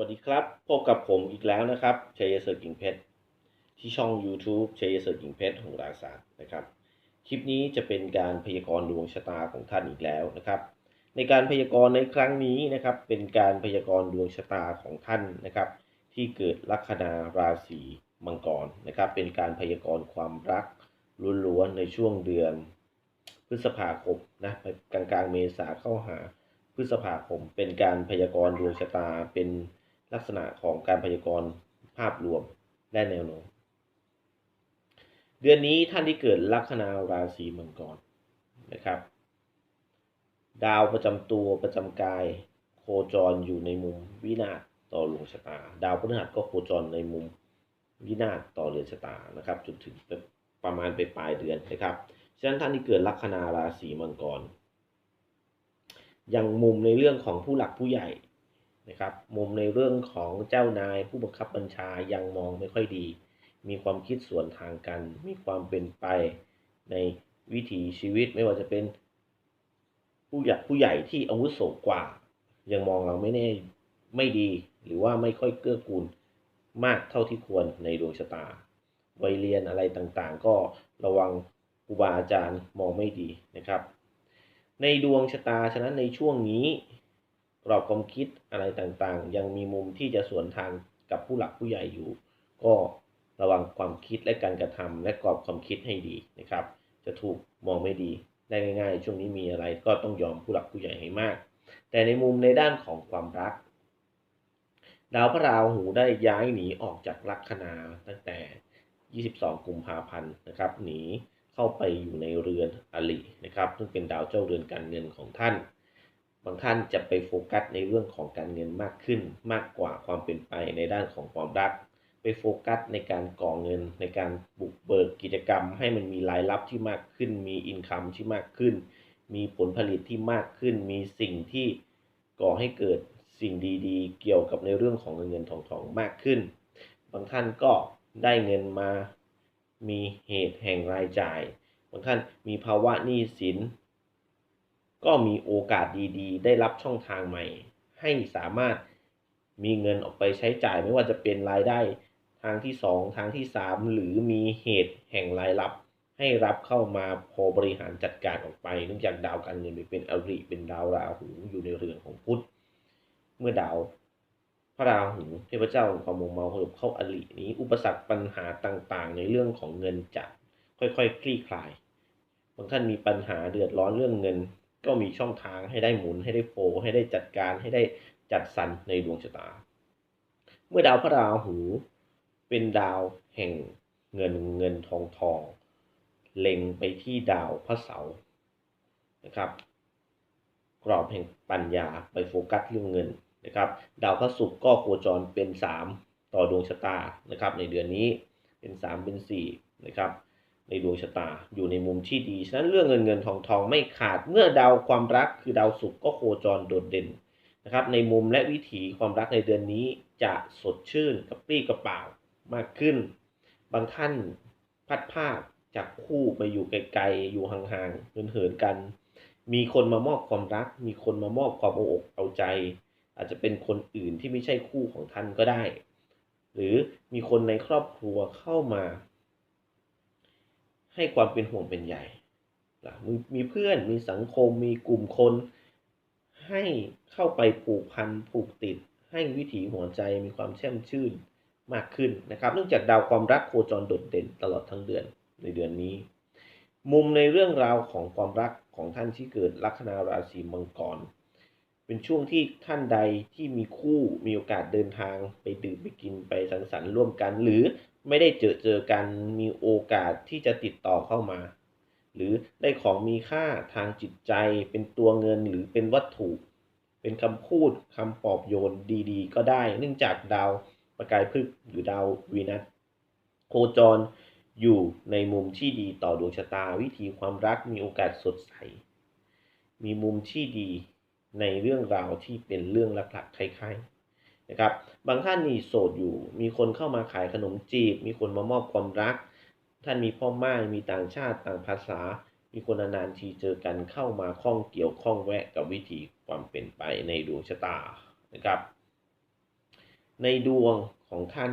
วัสดีครับ พบกับผมอีกแล้วนะครับชัยเสร์กิ่งเพชรที่ช่อง YouTube ชัยเสร์กิ่งเพชรของราศาสตร์นะครับ คลิปนี้จะเป็นการพยากรณ์ดวงชะตาของท่านอีกแล้วนะครับ ในการพยากรณ์ในครั้งนี้นะครับ เป็นการพยากรณ์ดวงชะตาของท่านนะครับ ที่เกิดลัคนาราศีมังกรนะครับ เป็นการพยากรณ์ความรักล้วนๆในช่วงเดือน พฤษภาคมนะกลางกลางๆเมษาเข้าหาพฤษภาคม เป็นการพยากรณ์ดวงชะตาเป็น ลักษณะของการพยากรณ์ภาพรวมและแนวโน้มเดือนนี้ท่านที่เกิดลัคนาราศีมังกรนะครับ ดาวประจำตัวประจำกาย โคจรอยู่ในมุมวินาศต่อดวงชะตา ดาวพฤหัสก็โคจรในมุมวินาศต่อเรือนชะตานะครับจนถึงประมาณไปปลายเดือนนะครับฉะนั้นท่านที่เกิดลัคนาราศีมังกรยังมุมในเรื่องของผู้หลักผู้ใหญ่ นะครับ มุมในเรื่องของเจ้านายผู้บังคับบัญชายังมองไม่ค่อยดี มีความคิดสวนทางกัน มีความเป็นไปในวิถีชีวิตไม่ว่าจะเป็นผู้ใหญ่ผู้ใหญ่ที่อาวุโสกว่า ยังมองเราไม่แน่ไม่ดีหรือว่าไม่ค่อยเกื้อกูลมากเท่าที่ควรในดวงชะตา วัยเรียนอะไรต่างๆ ก็ระวังครูบาอาจารย์มองไม่ดีนะครับ ในดวงชะตาฉะนั้นในช่วงนี้ กรอบความคิดอะไรต่างๆ ยังมีมุมที่จะสวนทางกับผู้หลักผู้ใหญ่อยู่ ก็ระวังความคิดและการกระทำและกรอบความคิดให้ดีนะครับ จะถูกมองไม่ดีได้ง่าย ๆ ช่วงนี้มีอะไรก็ต้องยอมผู้หลักผู้ใหญ่ให้มาก แต่ในมุมในด้านของความรัก ดาวพระราหูได้ย้ายหนีออกจากลัคนาตั้งแต่ 22 กุมภาพันธ์นะครับหนีเข้าไปอยู่ในเรือนอลินะครับ ซึ่งเป็นดาวเจ้าเรือนการเงินของท่าน บางท่านจะไปโฟกัสในเรื่องของการเงินมากขึ้น มากกว่าความเป็นไปในด้านของความรัก ไปโฟกัสในการก่อเงิน ในการบุกเบิกกิจกรรม ให้มันมีรายรับที่มากขึ้น มีอินคัมที่มากขึ้น มีผลผลิตที่มากขึ้น มีสิ่งที่ก่อให้เกิดสิ่งดีๆ เกี่ยวกับในเรื่องของเงินเงินทองทองมากขึ้น บางท่านก็ได้เงินมา มีเหตุแห่งรายจ่าย บางท่านมีภาวะหนี้สิน ก็มีโอกาสดีๆ ได้รับช่องทางใหม่ ให้สามารถมีเงินออกไปใช้จ่ายไม่ว่าจะเป็นรายได้ทางที่สองทางที่สามหรือมีเหตุแห่งรายรับ ให้รับเข้ามาพอบริหารจัดการออกไปเนื่องจากดาวการเงินเป็นอริเป็นดาวราหูอยู่ในเรือนของพุธเมื่อดาวพระราหูเทพเจ้าแห่งความมัวเมาเหิบเข้าอรินี้อุปสรรคปัญหาต่างๆ ในเรื่องของเงินจะค่อยๆคลี่คลายบางท่านมีปัญหาเดือดร้อนเรื่องเงิน ก็มีช่องทางให้ได้หมุนให้ได้โฟล์ให้ได้จัดการให้ได้จัดสรรในดวงชะตา เมื่อดาวพระราหูเป็นดาวแห่งเงินเงินทองทอง เล็งไปที่ดาวพระเสาร์นะครับ กรอบแห่งปัญญาไปโฟกัสเรื่องเงินนะครับ ดาวพระศุกร์ก็โคจรเป็น 3 ต่อดวงชะตานะครับ ในเดือนนี้เป็น 3 เป็น4นะครับ ในดวงชะตาอยู่ในมุมที่ดี ฉะนั้นเรื่องเงินเงินทองทองไม่ขาด เมื่อดาวความรักคือดาวศุกร์ก็โคจรโดดเด่นนะครับ ในมุมและวิถีความรักในเดือนนี้จะสดชื่นกระปรี้กระเป๋ามากขึ้น บางท่านพัดภาคจากคู่ไปอยู่ไกลๆ อยู่ห่างๆเหินๆกัน มีคนมามอบความรัก มีคนมามอบความเอาอกเอาใจ อาจจะเป็นคนอื่นที่ไม่ใช่คู่ของท่านก็ได้ หรือมีคนในครอบครัวเข้ามา ให้ความเป็นห่วงเป็นใยนะมีมีเพื่อนมีสังคมมีกลุ่มคน ให้เข้าไปผูกพันผูกติด ให้วิถีหัวใจมีความแช่มชื่นมากขึ้นนะครับ เนื่องจากดาวความรักโคจรโดดเด่นตลอดทั้งเดือนในเดือนนี้ มุมในเรื่องราวของความรักของท่านที่เกิดลัคนาราศีมังกร เป็นช่วงที่ท่านใดที่มีคู่มีโอกาสเดินทางไปดื่มไปกินไปสังสรรค์ร่วมกัน หรือ ไม่ได้เจอเจอกันมีโอกาสที่จะติดต่อเข้ามา หรือได้ของมีค่าทางจิตใจเป็นตัวเงินหรือเป็นวัตถุ เป็นคำพูดคำปลอบโยนดีๆ ก็ได้ เนื่องจากดาวประกายพฤกษ์หรือดาววีนัสโคจรอยู่ในมุมที่ดีต่อดวงชะตาวิถีความรักมีโอกาสสดใส มีมุมที่ดีในเรื่องราวที่เป็นเรื่องหลักๆคล้ายๆ นะครับ บางท่านนี่โสดอยู่ มีคนเข้ามาขายขนมจีบ มีคนมามอบความรัก ท่านมีพ่อม่ายมีต่างชาติต่างภาษา มีคนนานๆทีเจอกันเข้ามาข้องเกี่ยวข้องแวะกับวิถีความเป็นไปในดวงชะตานะครับ ในดวงของท่าน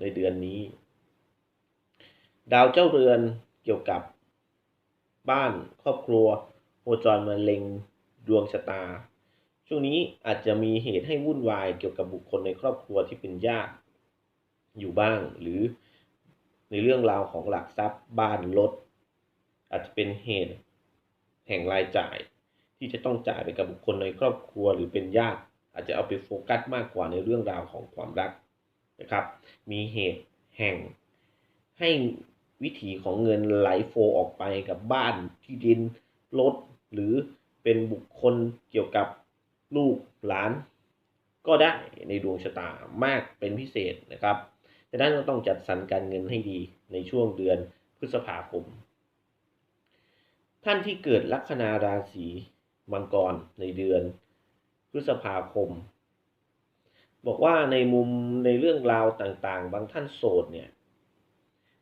ในเดือนนี้ ดาวเจ้าเรือนเกี่ยวกับบ้านครอบครัวโคจรมาเล็งดวงชะตา ช่วงนี้อาจจะมีเหตุให้วุ่นวายเกี่ยวกับบุคคลในครอบครัวที่เป็นญาติอยู่บ้าง หรือในเรื่องราวของหลักทรัพย์บ้านรถอาจจะเป็นเหตุแห่งรายจ่าย ที่จะต้องจ่ายไปกับบุคคลในครอบครัวหรือเป็นญาติ อาจจะเอาไปโฟกัสมากกว่าในเรื่องราวของความรักนะครับ มีเหตุแห่งให้วิถีของเงินไหลโฟออกไปกับบ้านที่ดินรถหรือเป็นบุคคลเกี่ยวกับ ลูกหลาน ก็ได้ในดวงชะตามากเป็นพิเศษนะครับดังนั้นก็ต้องจัดสรรการเงินให้ดีในช่วงเดือนพฤษภาคม ท่านที่เกิดลัคนาราศีมังกรในเดือนพฤษภาคม บอกว่าในมุมในเรื่องราวต่างๆ บางท่านโสดเนี่ย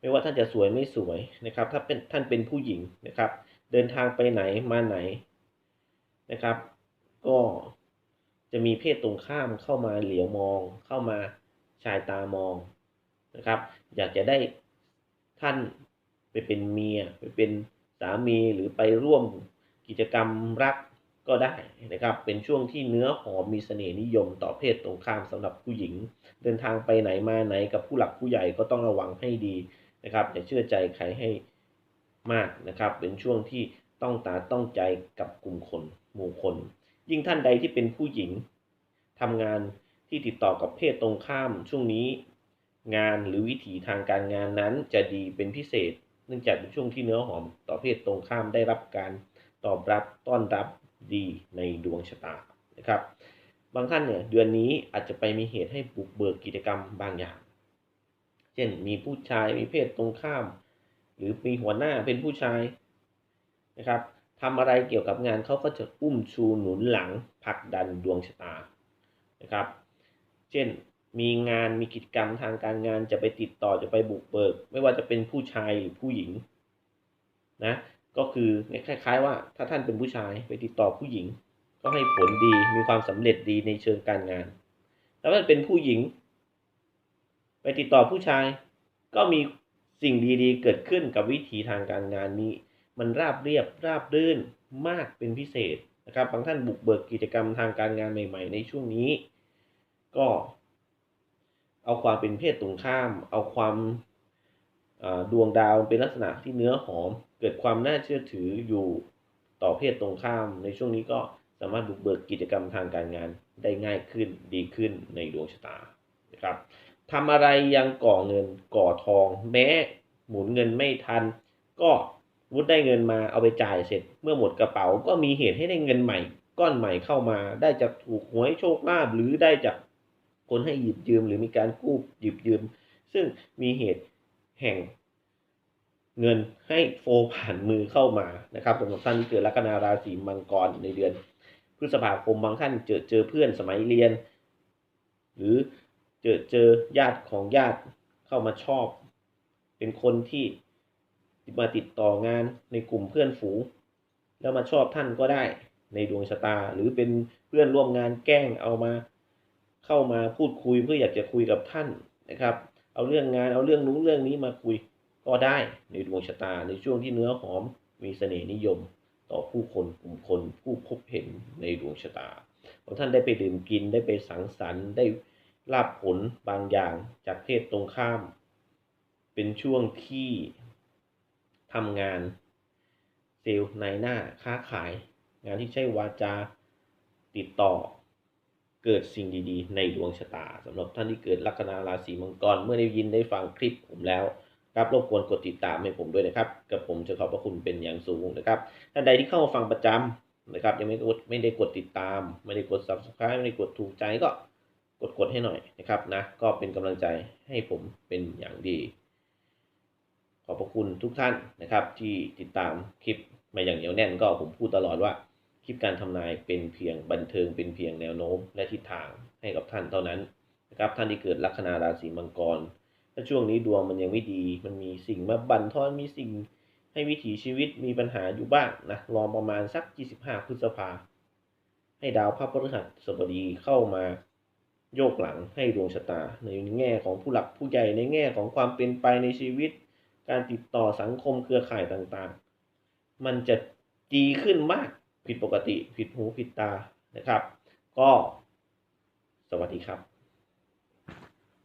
ไม่ว่าท่านจะสวยไม่สวยนะครับ ถ้าเป็นท่านเป็นผู้หญิงนะครับ เดินทางไปไหนมาไหนนะครับ ก็ จะมีเพศตรงข้ามเข้ามาเหลียวมองเข้ามาชายตามองนะครับ อยากจะได้ท่านไปเป็นเมียไปเป็นสามีหรือไปร่วมกิจกรรมรักก็ได้นะครับ เป็นช่วงที่เนื้อหอมมีเสน่ห์นิยมต่อเพศตรงข้ามสำหรับผู้หญิง เดินทางไปไหนมาไหนกับผู้หลักผู้ใหญ่ก็ต้องระวังให้ดีนะครับอย่าเชื่อใจใครให้มากนะครับ เป็นช่วงที่ต้องตาต้องใจกับกลุ่มคนหมู่คน ยิ่งท่านใดที่เป็นผู้หญิงทำงานที่ติดต่อกับเพศตรงข้ามช่วงนี้ งานหรือวิถีทางการงานนั้นจะดีเป็นพิเศษ เนื่องจากเป็นช่วงที่เนื้อหอมต่อเพศตรงข้ามได้รับการตอบรับต้อนรับดีในดวงชะตานะครับ บางท่านเนี่ยเดือนนี้อาจจะไปมีเหตุให้บุกเบิกกิจกรรมบางอย่าง เช่นมีผู้ชายมีเพศตรงข้าม หรือมีหัวหน้าเป็นผู้ชายนะครับ ทำอะไรเกี่ยวกับงานเขาก็จะอุ้มชูหนุนหลังผลักดันดวงชะตานะครับ เช่นมีงานมีกิจกรรมทางการงานจะไปติดต่อจะไปบุกเบิก ไม่ว่าจะเป็นผู้ชายหรือผู้หญิงนะก็คือคล้าย ๆ ว่าถ้าท่านเป็นผู้ชายไปติดต่อผู้หญิง ก็ให้ผลดีมีความสำเร็จดีในเชิงการงาน แล้วถ้าเป็นผู้หญิง ไปติดต่อผู้ชาย ก็มีสิ่งดีๆ เกิดขึ้นกับวิถีทางการงานนี้ มันราบเรียบราบรื่นมากเป็นพิเศษนะครับบางท่านบุกเบิกกิจกรรมทางการงานใหม่ ๆ ในช่วงนี้ ก็ เอาความเป็นเพศตรงข้าม เอาความดวงดาวเป็นลักษณะที่เนื้อหอม เกิดความน่าเชื่อถืออยู่ต่อเพศตรงข้าม ในช่วงนี้ก็สามารถบุกเบิกกิจกรรมทางการงานได้ง่ายขึ้นดีขึ้นในดวงชะตานะครับทำอะไรยังก่อเงินก่อทอง แม้หมุนเงินไม่ทัน ก็ วุฒได้เงินมาเอาไปจ่ายเสร็จ เมื่อหมดกระเป๋าก็มีเหตุให้ได้เงินใหม่ ก้อนใหม่เข้ามาได้จากถูกหวยโชคลาภหรือได้จากคนให้หยิบยืมหรือมีการกู้หยิบยืม ซึ่งมีเหตุแห่งเงินให้โฟผ่านมือเข้ามานะครับสำหรับท่านที่เกิดลัคนาราศีมังกรในเดือน พฤษภาคมบางท่านเจอเจอเพื่อนสมัยเรียน หรือเจอเจอญาติของญาติเข้ามาชอบ เป็นคนที่ มาติดต่องานในกลุ่มเพื่อนฝูง แล้วมาชอบท่านก็ได้ในดวงชะตา หรือเป็นเพื่อนร่วมงานแกล้งเอามา เข้ามาพูดคุยเพื่ออยากจะคุยกับท่านนะครับ เอาเรื่องงานเอาเรื่องนู้นเรื่องนี้มาคุยก็ได้ในดวงชะตาในช่วงที่เนื้อหอมมีเสน่ห์นิยม ต่อผู้คนกลุ่มคนผู้พบเห็นในดวงชะตาบางท่านได้ไปดื่มกินได้ไปสังสรรค์ได้รับผลบางอย่างจากเพศตรงข้าม เป็นช่วงที่ ทำงานเซลล์ในหน้าค้าขาย งานที่ใช้วาจาติดต่อ เกิดสิ่งดีๆ ในดวงชะตาสำหรับท่านที่เกิดลัคนาราศีมังกร เมื่อได้ยินได้ฟังคลิปผมแล้วครับรบกวนกดติดตามให้ผมด้วยนะครับ กับผมจะขอบพระคุณเป็นอย่างสูงนะครับท่านใดที่เข้ามาฟังประจำนะครับ ยังไม่กดไม่ได้กดติดตาม ไม่ได้กด subscribe ไม่ได้กดถูกใจก็กดกดให้หน่อยนะครับนะก็เป็นกำลังใจให้ผมเป็นอย่างดี อบพระคุณทุกท่านนะครับ ที่ติดตามคลิปมาอย่างเหนียวแน่นก็ผมพูดตลอดว่า คลิปการทำนายเป็นเพียงบันเทิงเป็นเพียงแนวโน้ม และทิศทางให้กับท่านเท่านั้นนะครับท่านที่เกิดลัคนาราศีมังกรถ้าช่วงนี้ดวงมันยังไม่ดี มันมีสิ่งมาบั่นทอนมีสิ่งให้วิถีชีวิตมีปัญหาอยู่บ้างนะรอประมาณสัก 25พฤษภาให้ดาวพระพฤหัสบดีเข้ามาโยกหลังให้ดวงชะตา ในแง่ของผู้หลักผู้ใหญ่ในแง่ของความเป็นไปในชีวิต การติดต่อสังคมเครือข่ายต่างๆ มันจะดีขึ้นมากผิดปกติ ผิดหูผิดตานะครับ ก็สวัสดีครับ